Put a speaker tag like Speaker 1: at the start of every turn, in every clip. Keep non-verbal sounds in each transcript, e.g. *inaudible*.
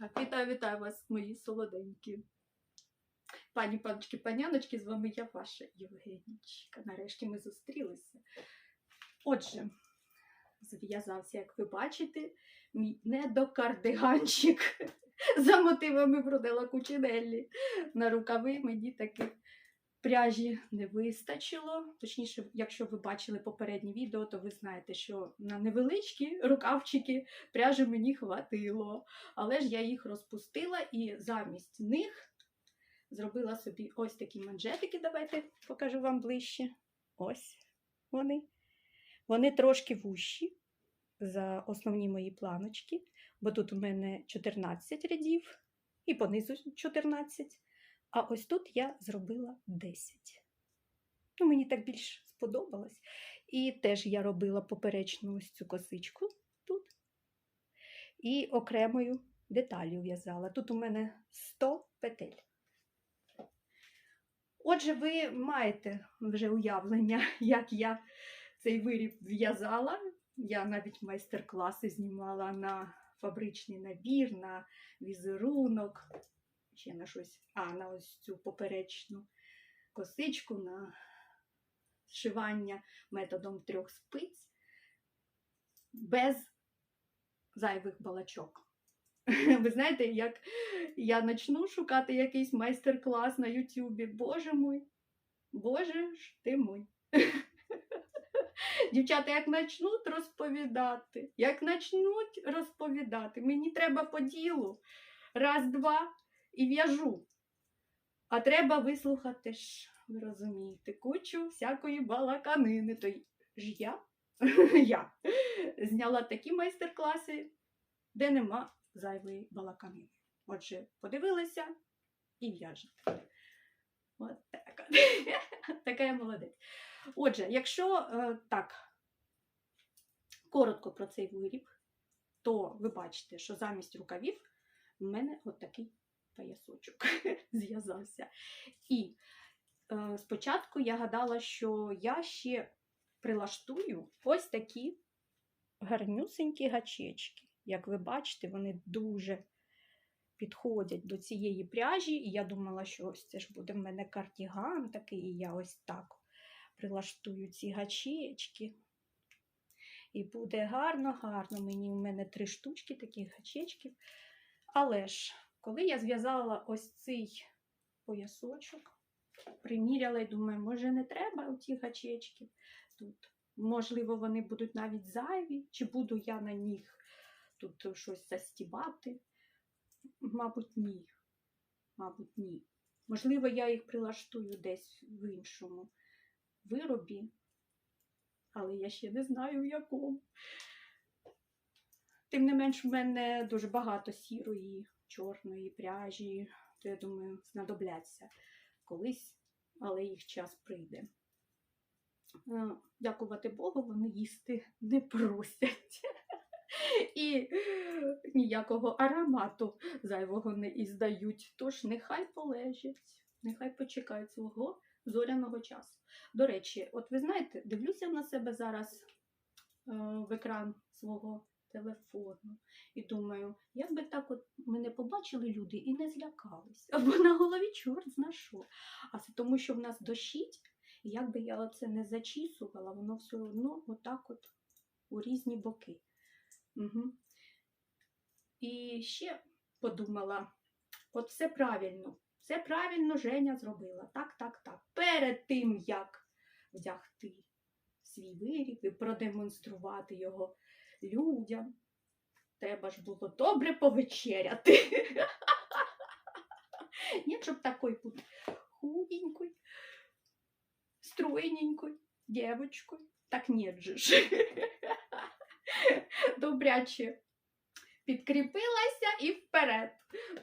Speaker 1: Так, вітаю, вітаю вас, мої солоденькі. Пані, паночки, паняночки, з вами я, ваша Євгенічка. Нарешті ми зустрілися. Отже, зв'язався, як ви бачите, мій недокардиганчик *laughs* за мотивами Брудела Кучинеллі. На рукави мені таки пряжі не вистачило. Точніше, якщо ви бачили попереднє відео, то ви знаєте, що на невеличкі рукавчики пряжі мені хватило. Але ж я їх розпустила і замість них зробила собі ось такі манжетики. Давайте покажу вам ближче. Ось вони. Вони трошки вущі за основні мої планочки, бо тут у мене 14 рядів і понизу 14. А ось тут я зробила 10. Ну, мені так більш сподобалось. І теж я робила поперечну ось цю косичку тут. І окремою деталю в'язала. Тут у мене 100 петель. Отже, ви маєте вже уявлення, *laughs* як я цей виріб в'язала. Я навіть майстер-класи знімала на фабричний набір, на візерунок, ще на щось, а на ось цю поперечну косичку, на зшивання методом трьох спиць без зайвих балачок. *laughs* Ви знаєте, як я почну шукати якийсь майстер-клас на Ютубі. Боже мой, Боже ж ти мой. *laughs* Дівчата, як почнуть розповідати, як почнуть розповідати, мені треба по ділу. Раз, два і в'яжу. А треба вислухати ж, ви розумієте, кучу всякої балаканини. То ж я, *laughs* я зняла такі майстер-класи, де нема зайвої балаканини. Отже, подивилися і в'яжете. От так. *laughs* Така я молодець. Отже, якщо е, так коротко про цей виріб, то ви бачите, що замість рукавів в мене от такий поясочок *laughs* зв'язався. І е, спочатку я гадала, що я ще прилаштую ось такі гарнюсенькі гачечки. Як ви бачите, вони дуже підходять до цієї пряжі, і я думала, що ось це ж буде в мене кардіган такий, і я ось так прилаштую ці гачечки. І буде гарно-гарно. Мені у мене три штучки таких гачечків. Але ж, коли я зв'язала ось цей поясочок, приміряла і думаю, може не треба ці гачечки тут. Можливо, вони будуть навіть зайві, чи буду я на них тут щось застібати. Мабуть, ні. Мабуть, ні. Можливо, я їх прилаштую десь в іншому виробі, але я ще не знаю в якому. Тим не менш, в мене дуже багато сірої, чорної пряжі, то я думаю, знадобляться колись, але їх час прийде. Е, Дякувати Богу, вони їсти не просять. І ніякого аромату зайвого не іздають. Тож нехай полежать, нехай почекають свого зоряного часу. До речі, от ви знаєте, дивлюся на себе зараз е, в екран свого телефону і думаю, як би так от мене побачили люди і не злякались. Або на голові чорт зна. А це тому, що в нас дощить, і як би я це не зачісувала, воно все одно отак от у різні боки. Угу. І ще подумала, от все правильно, все правильно Женя зробила. Так, так, так. Перед тим, як вдягти свій виріб і продемонструвати його людям, треба ж було добре повечеряти. *laughs* Ні, щоб такою бути худенькою, стройненькою дівчинкою. Так нет же ж. *laughs* Добряче підкріпилася і вперед.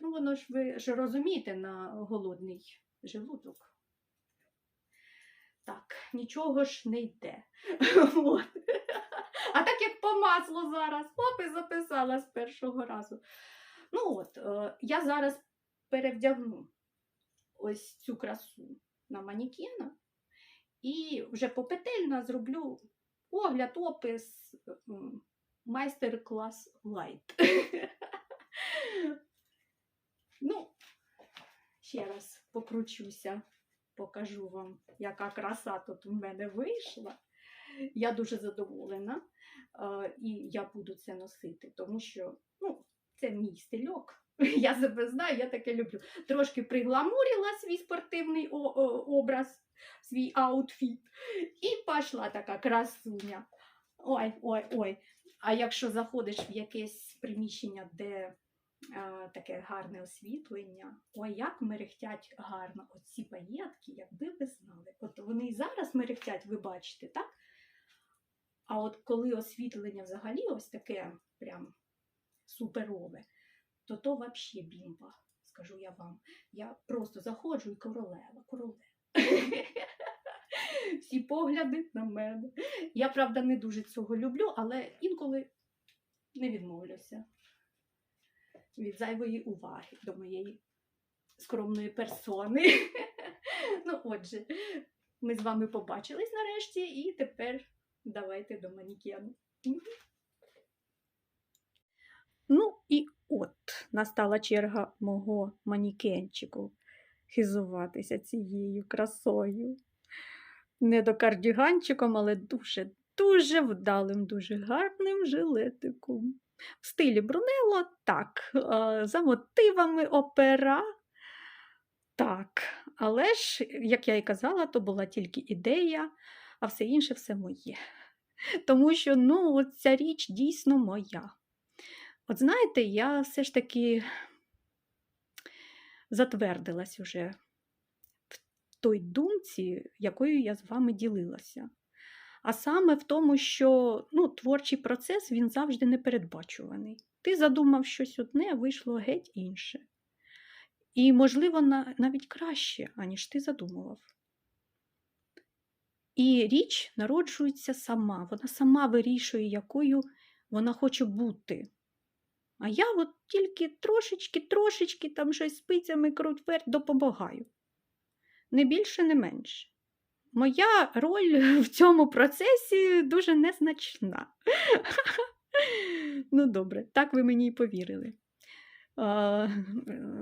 Speaker 1: Ну, воно ж ви ж розумієте на голодний желудок. Так, нічого ж не йде. *laughs* А так як по маслу зараз, оп, і записала з першого разу. Ну от, е, я зараз перевдягну ось цю красу на манікена і вже попетельно зроблю огляд, опис, майстер-клас лайт. *laughs* ще раз покручуся, покажу вам, яка краса тут у мене вийшла. Я дуже задоволена, е, і я буду це носити, тому що ну, це мій стильок. *laughs* Я себе знаю, я таке люблю. Трошки пригламурила свій спортивний образ, свій аутфіт, і пішла така красуня. Ой, ой, ой. А якщо заходиш в якесь приміщення, де а, таке гарне освітлення, ой, як мерехтять гарно оці паєтки, якби ви знали. От вони і зараз мерехтять, ви бачите, так? А от коли освітлення взагалі ось таке прям суперове, то то взагалі бімба, скажу я вам. Я просто заходжу і королева, королева. *laughs* Всі погляди на мене. Я, правда, не дуже цього люблю, але інколи не відмовлюся від зайвої уваги до моєї скромної персони. *laughs* Ну, отже, ми з вами побачились нарешті, і тепер давайте до манікену. Ну і от настала черга мого манікенчику хизуватися цією красою. Не до кардіганчиком, але дуже, дуже вдалим, дуже гарним жилетиком. В стилі Брунелло, так, за мотивами опера. Так, але ж, як я і казала, то була тільки ідея, а все інше все моє. Тому що ну, от ця річ дійсно моя. От знаєте, я все ж таки затвердилась уже в той думці, якою я з вами ділилася. А саме в тому, що ну, творчий процес він завжди непередбачуваний. Ти задумав щось одне, а вийшло геть інше. І, можливо, навіть краще, аніж ти задумував. І річ народжується сама, вона сама вирішує, якою вона хоче бути. А я от тільки трошечки, трошечки там щось спицями круть верть допомагаю. Не більше, не менше. Моя роль *laughs* в цьому процесі дуже незначна. *laughs* Ну, добре, так ви мені й повірили. А,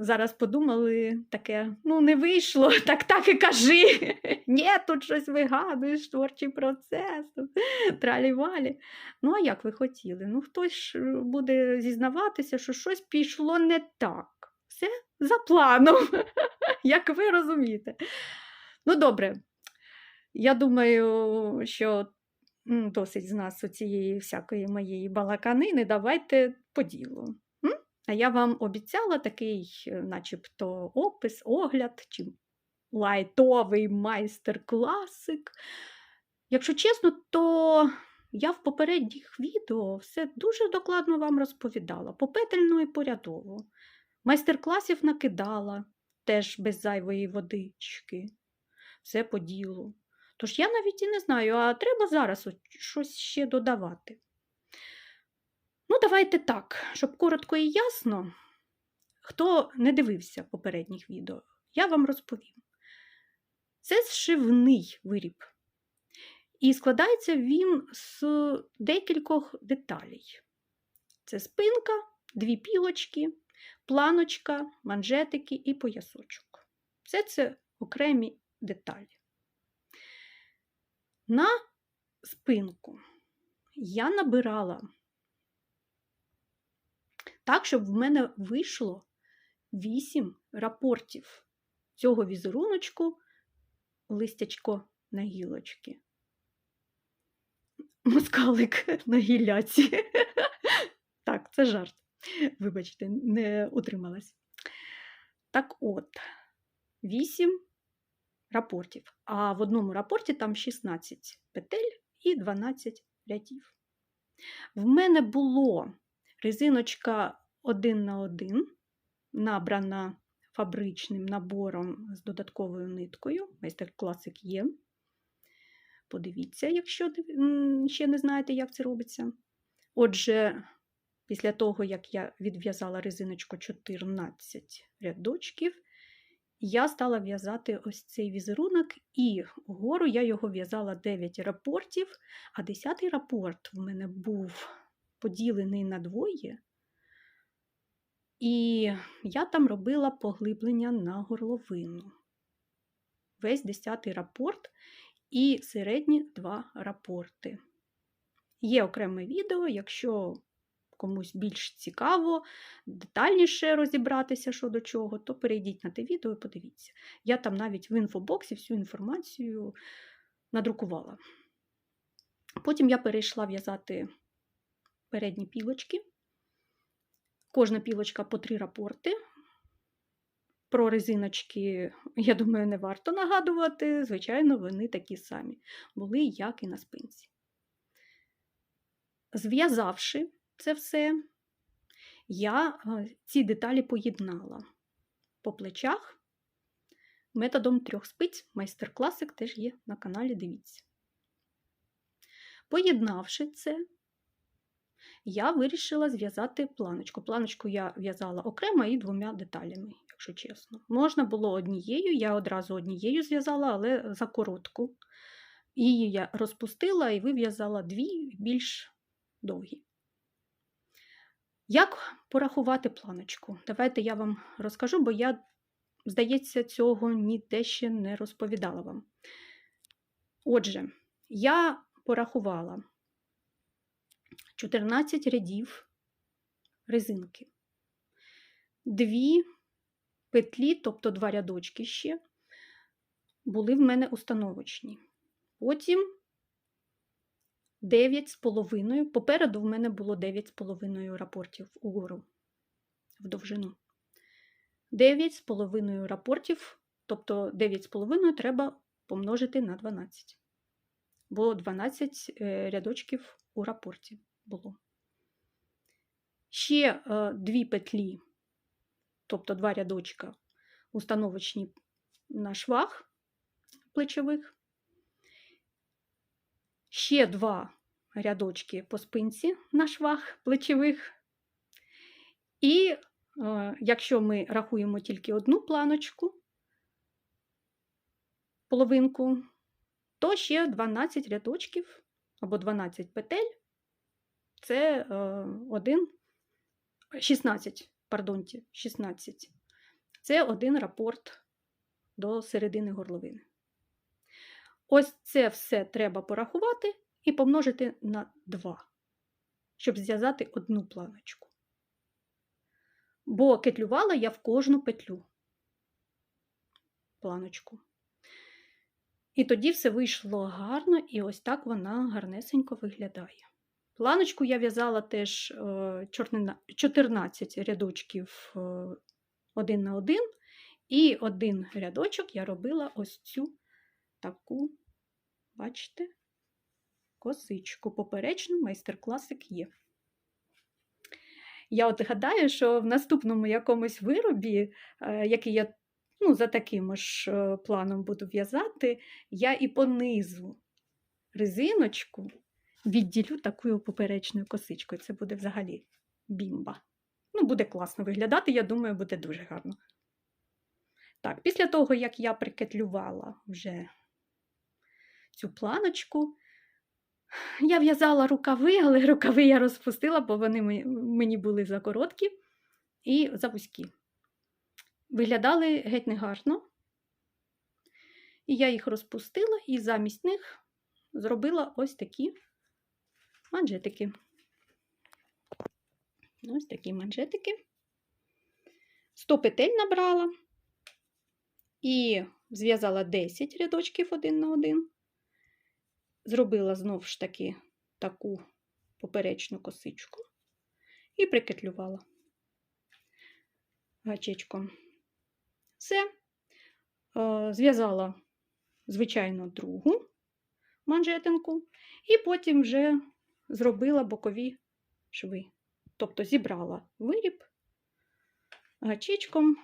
Speaker 1: зараз подумали таке, ну, не вийшло, *laughs* так так і кажи. *laughs* Ні, тут щось вигадуєш, творчий процес, *laughs* тралі-валі. Ну, а як ви хотіли? Ну, хтось буде зізнаватися, що щось пішло не так. Все за планом, як ви розумієте. Ну, добре. Я думаю, що досить з нас цієї всякої моєї балаканини. Давайте по ділу. А я вам обіцяла такий, е, начебто, опис, огляд чи лайтовий майстер-класик. Якщо чесно, то я в попередніх відео все дуже докладно вам розповідала, попетельно і порядово. Майстер-класів накидала, теж без зайвої водички, все по ділу. Тож я навіть і не знаю, а треба зараз щось ще додавати. Давайте так, щоб коротко і ясно, хто не дивився попередніх відео, я вам розповім. Це зшивний виріб. І складається він з декількох деталей. Це спинка, дві пілочки, планочка, манжетики і поясочок. Все це окремі деталі. На спинку я набирала так, щоб в мене вийшло 8 рапортів цього візеруночку листячко на гілочки. *laughs* Москалик на гілляці. *laughs* Так, це жарт. Вибачте, не утрималась. Так от, 8 рапортів. А в одному рапорті там 16 петель і 12 рядів. В мене було резиночка 1 на 1, набрана фабричним набором з додатковою ниткою. Майстер-класик є. Подивіться, якщо ще не знаєте, як це робиться. Отже, після того, як я відв'язала резиночку 14 рядочків, я стала в'язати ось цей візерунок, і вгору я його в'язала 9 рапортів, а 10 рапорт в мене був поділений на двоє. І я там робила поглиблення на горловину. Весь 10 рапорт і середні два рапорти. Є окреме відео, якщо комусь більш цікаво, детальніше розібратися, що до чого, то перейдіть на те відео і подивіться. Я там навіть в інфобоксі всю інформацію надрукувала. Потім я перейшла в'язати передні пілочки. Кожна пілочка по три рапорти. Про резиночки, я думаю, не варто нагадувати. Звичайно, вони такі самі були, як і на спинці. Зв'язавши це все, я е, ці деталі поєднала по плечах методом трьох спиць. Майстер-класик теж є на каналі, дивіться. Поєднавши це, я вирішила зв'язати планочку. Планочку я в'язала окремо і двома деталями, якщо чесно. Можна було однією, я одразу однією зв'язала, але за коротку. Її я розпустила і вив'язала дві більш довгі. Як порахувати планочку? Давайте я вам розкажу, бо я, здається, цього ніде ще не розповідала вам. Отже, я порахувала 14 рядів резинки, дві петлі, тобто два рядочки ще, були в мене установочні. Потім 9,5. Попереду в мене було 9,5 рапортів угору в довжину. 9,5 рапортів, тобто 9,5 треба помножити на 12. Бо 12 е, рядочків у рапорті було. Ще е, дві петлі, тобто два рядочка, установочні на швах плечових. Ще два рядочки по спинці на швах плечових. І е, якщо ми рахуємо тільки одну планочку, половинку, то ще 12 рядочків або 12 петель це е, один, 16, пардонте, 16. Це один рапорт до середини горловини. Ось це все треба порахувати і помножити на 2, щоб зв'язати одну планочку. Бо кетлювала я в кожну петлю планочку. І тоді все вийшло гарно, і ось так вона гарнесенько виглядає. Планочку я в'язала теж 14 е, рядочків е, один на один, і один рядочок я робила ось цю таку, бачите, косичку. Поперечну майстер-класик є. Я от гадаю, що в наступному якомусь виробі, е, який я ну, за таким ж планом буду в'язати, я і по низу резиночку відділю такою поперечною косичкою. Це буде взагалі бімба. Ну, буде класно виглядати, я думаю, буде дуже гарно. Так, після того, як я прикетлювала вже цю планочку, я в'язала рукави, але рукави я розпустила, бо вони мені були закороткі і завузькі. Виглядали геть негарно. І я їх розпустила і замість них зробила ось такі манжетики. Ось такі манжетики. 100 петель набрала і зв'язала 10 рядочків один на один. Зробила знову ж таки таку поперечну косичку і прикетлювала гачечком. Все, е, зв'язала, звичайно, другу манжетинку, і потім вже зробила бокові шви. Тобто зібрала виріб гачечком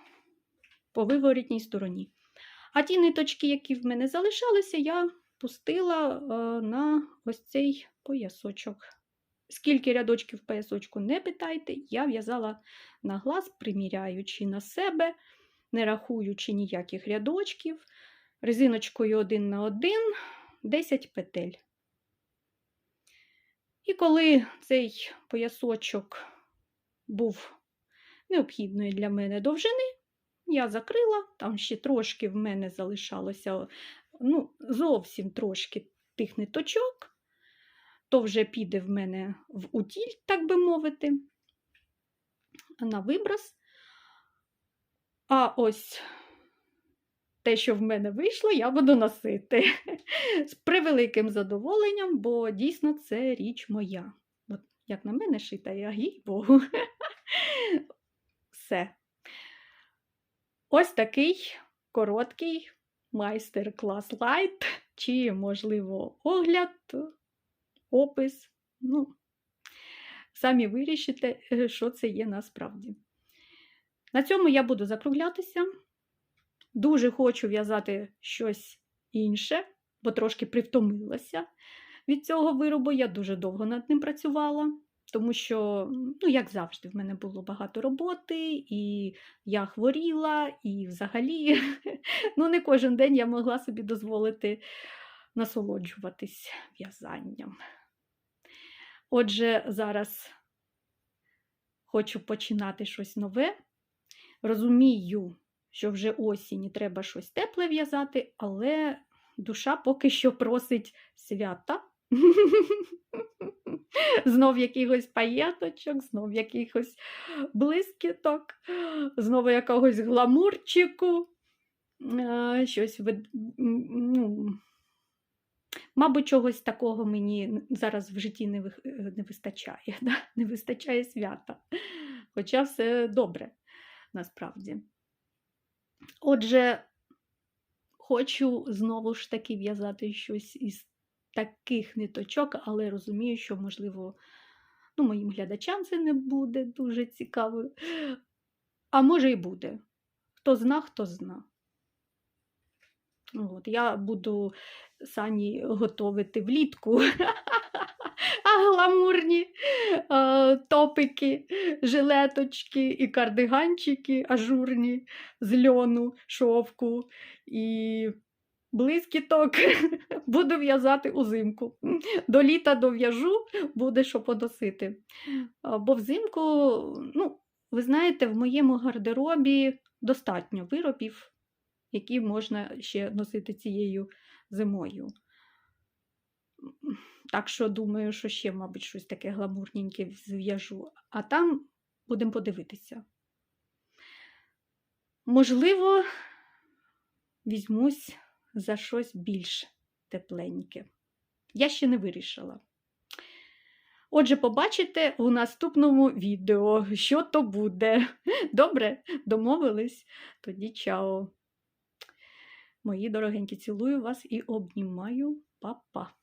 Speaker 1: по виворітній стороні. А ті ниточки, які в мене залишалися, я пустила на ось цей поясочок. Скільки рядочків поясочку не питайте, я в'язала на глаз, приміряючи на себе, не рахуючи ніяких рядочків, резиночкою один на один, 10 петель. І коли цей поясочок був необхідної для мене довжини. Я закрила, там ще трошки в мене залишалося, ну, зовсім трошки тих ниточок, то вже піде в мене в утіль, так би мовити, на виброс. А ось те, що в мене вийшло, я буду носити з превеликим задоволенням, бо дійсно це річ моя. От, як на мене шита, я їй Богу. *laughs* Все. Ось такий короткий майстер-клас лайт, чи, можливо, огляд, опис. Ну, самі вирішите, е, що це є насправді. На цьому я буду закруглятися. Дуже хочу в'язати щось інше, бо трошки привтомилася від цього виробу. Я дуже довго над ним працювала, тому що, ну, як завжди, в мене було багато роботи, і я хворіла, і взагалі, *laughs* ну, не кожен день я могла собі дозволити насолоджуватись в'язанням. Отже, зараз хочу починати щось нове. Розумію, що вже осінь треба щось тепле в'язати, але душа поки що просить свята. *laughs* Знов якихось паєточок, знов якихось блискіток, знову якогось гламурчику. Е, Щось ну, Мабуть, чогось такого мені зараз в житті не, е, не вистачає. *laughs* Да? Не вистачає свята. Хоча все добре насправді. Отже, хочу знову ж таки в'язати щось із таких ниточок, але розумію, що, можливо, ну, моїм глядачам це не буде дуже цікаво. А може і буде. Хто зна, хто зна. От, я буду сані готувати влітку. *laughs* Гламурні е, топики, жилеточки і кардиганчики ажурні з льону, шовку і блискіток *laughs* буду в'язати узимку. До літа дов'яжу, буде що поносити. Бо взимку, ну, ви знаєте, в моєму гардеробі достатньо виробів, які можна ще носити цією зимою. Так що думаю, що ще, мабуть, щось таке гламурненьке зв'яжу. А там будемо подивитися. Можливо, візьмусь за щось більш тепленьке. Я ще не вирішила. Отже, побачите у наступному відео, що то буде. Добре, домовились? Тоді чао. Мої дорогенькі, цілую вас і обнімаю. Па-па.